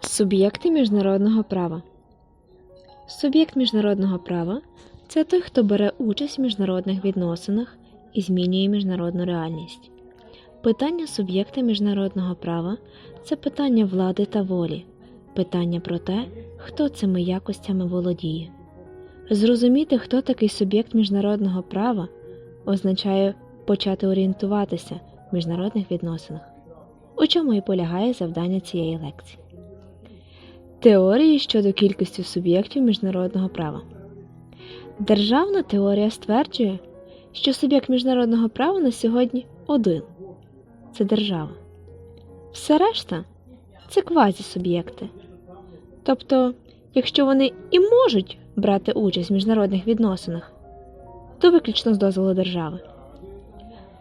Суб'єкти міжнародного права. Суб'єкт міжнародного права це той, хто бере участь в міжнародних відносинах і змінює міжнародну реальність. Питання суб'єкта міжнародного права це питання влади та волі, питання про те, хто цими якостями володіє. Зрозуміти, хто такий суб'єкт міжнародного права, означає почати орієнтуватися в міжнародних відносинах, у чому і полягає завдання цієї лекції. Теорії щодо кількості суб'єктів міжнародного права. Державна теорія стверджує, що суб'єкт міжнародного права на сьогодні один це держава. Все решта це квазісуб'єкти. Тобто, якщо вони і можуть брати участь в міжнародних відносинах, то виключно з дозволу держави.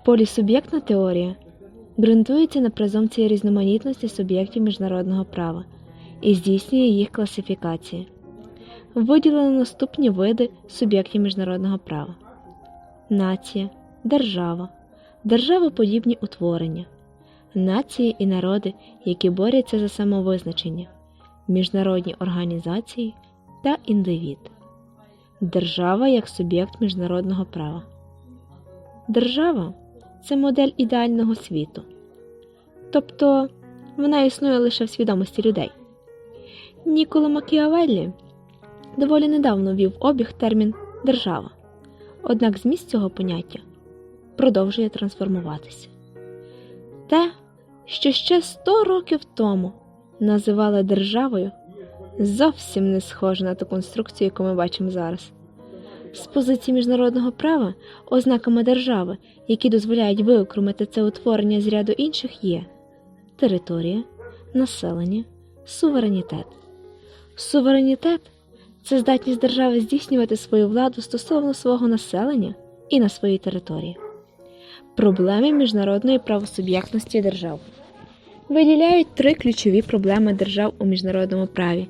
Полісуб'єктна теорія ґрунтується на презумпції різноманітності суб'єктів міжнародного права і здійснює їх класифікації. Виділено наступні види суб'єктів міжнародного права: нація, держава, державоподібні утворення, нації і народи, які борються за самовизначення, міжнародні організації та індивід. Держава як суб'єкт міжнародного права. Держава це модель ідеального світу. Тобто вона існує лише в свідомості людей. Ніколо Макіавеллі доволі недавно ввів обіг термін держава, однак зміст цього поняття продовжує трансформуватися. Те, що ще 100 років тому називали державою, зовсім не схоже на ту конструкцію, яку ми бачимо зараз. З позиції міжнародного права ознаками держави, які дозволяють виокремити це утворення з ряду інших, є територія, населення, суверенітет. Суверенітет це здатність держави здійснювати свою владу стосовно свого населення і на своїй території. Проблеми міжнародної правосуб'єктності держав виділяють три ключові проблеми держав у міжнародному праві: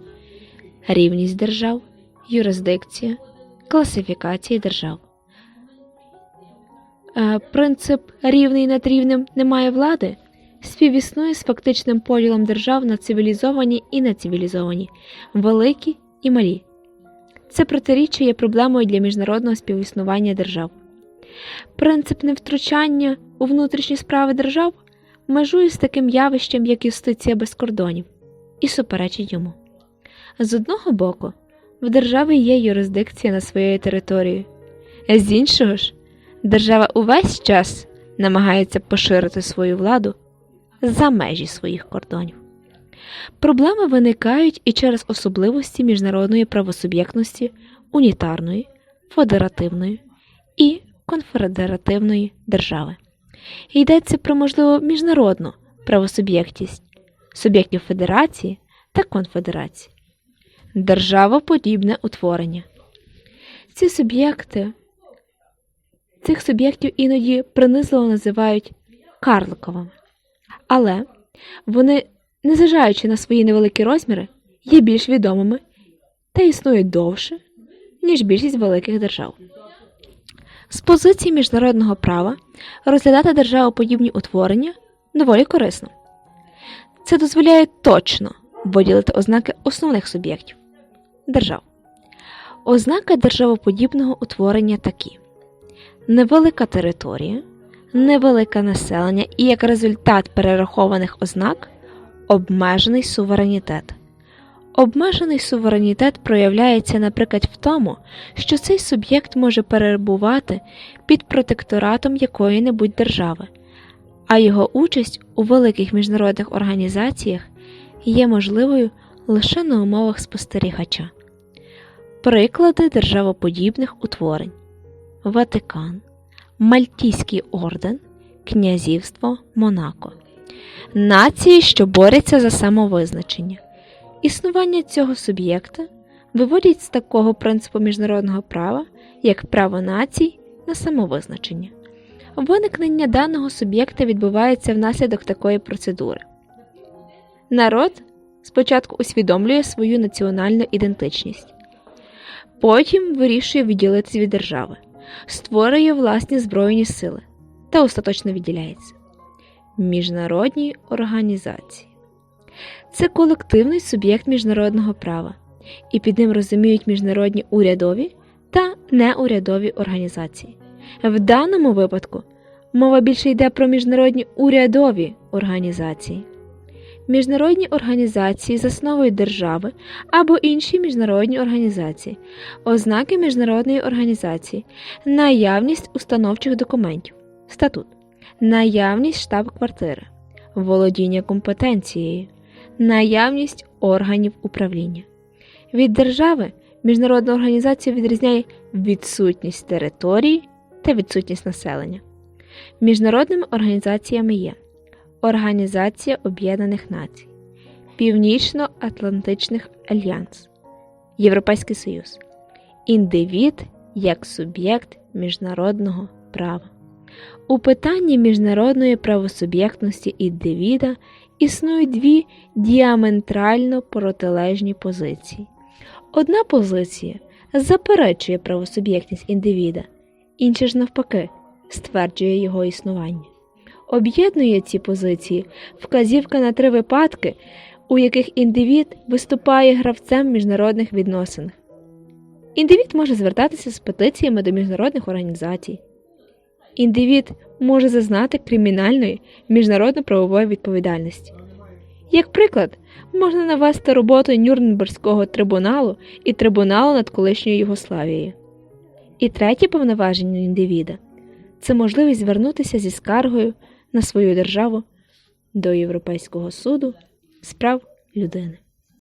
рівність держав, юрисдикція, класифікація держав. Е, Принцип рівний над рівнем немає влади співіснує з фактичним поділом держав на цивілізовані і нецивілізовані, великі і малі. Це протиріччя є проблемою для міжнародного співіснування держав. Принцип невтручання у внутрішні справи держав межує з таким явищем, як юстиція без кордонів, і суперечить йому. З одного боку, в держави є юрисдикція на своєю території, з іншого ж, держава увесь час намагається поширити свою владу за межі своїх кордонів. Проблеми виникають і через особливості міжнародної правосуб'єктності унітарної, федеративної і конфедеративної держави. Йдеться про можливо міжнародну правосуб'єктність суб'єктів федерації та конфедерації, державоподібне утворення. Ці суб'єкти цих суб'єктів іноді принизливо називають карликовими, але вони, незважаючи на свої невеликі розміри, є більш відомими та існують довше, ніж більшість великих держав. З позиції міжнародного права розглядати державоподібні утворення доволі корисно. Це дозволяє точно виділити ознаки основних суб'єктів держав. Ознаки державоподібного утворення такі: невелика територія, невелике населення і як результат перерахованих ознак обмежений суверенітет. Обмежений суверенітет проявляється, наприклад, в тому, що цей суб'єкт може перебувати під протекторатом якої-небудь держави, а його участь у великих міжнародних організаціях є можливою лише на умовах спостерігача. Приклади державоподібних утворень Ватикан, Мальтійський орден, Князівство Монако, нації, що борються за самовизначення. Існування цього суб'єкта виводять з такого принципу міжнародного права, як право націй на самовизначення. Виникнення даного суб'єкта відбувається внаслідок такої процедури. Народ спочатку усвідомлює свою національну ідентичність, потім вирішує відділитися від держави, створює власні збройні сили та остаточно відділяється. Міжнародні організації. це колективний суб'єкт міжнародного права, і під ним розуміють міжнародні урядові та неурядові організації. В даному випадку мова більше йде про міжнародні урядові організації. Міжнародні організації засновують держави або інші міжнародні організації, ознаки міжнародної організації, наявність установчих документів, статут, наявність штаб-квартири, володіння компетенцією, наявність органів управління. Від держави міжнародна організація відрізняє відсутність території та відсутність населення. Міжнародними організаціями є Організація Об'єднаних Націй, Північно-Атлантичний Альянс, Європейський Союз, індивід як суб'єкт міжнародного права. У питанні міжнародної правосуб'єктності індивіда існують дві діаметрально протилежні позиції. Одна позиція заперечує правосуб'єктність індивіда, інша ж навпаки стверджує його існування. Об'єднує ці позиції вказівка на три випадки, у яких індивід виступає гравцем міжнародних відносинах. Індивід може звертатися з петиціями до міжнародних організацій. Індивід може зазнати кримінальної міжнародно-правової відповідальності. Як приклад, можна навести роботу Нюрнберзького трибуналу і трибуналу над колишньою Югославією. І третє повноваження індивіда це можливість звернутися зі скаргою на свою державу до Європейського суду з прав людини.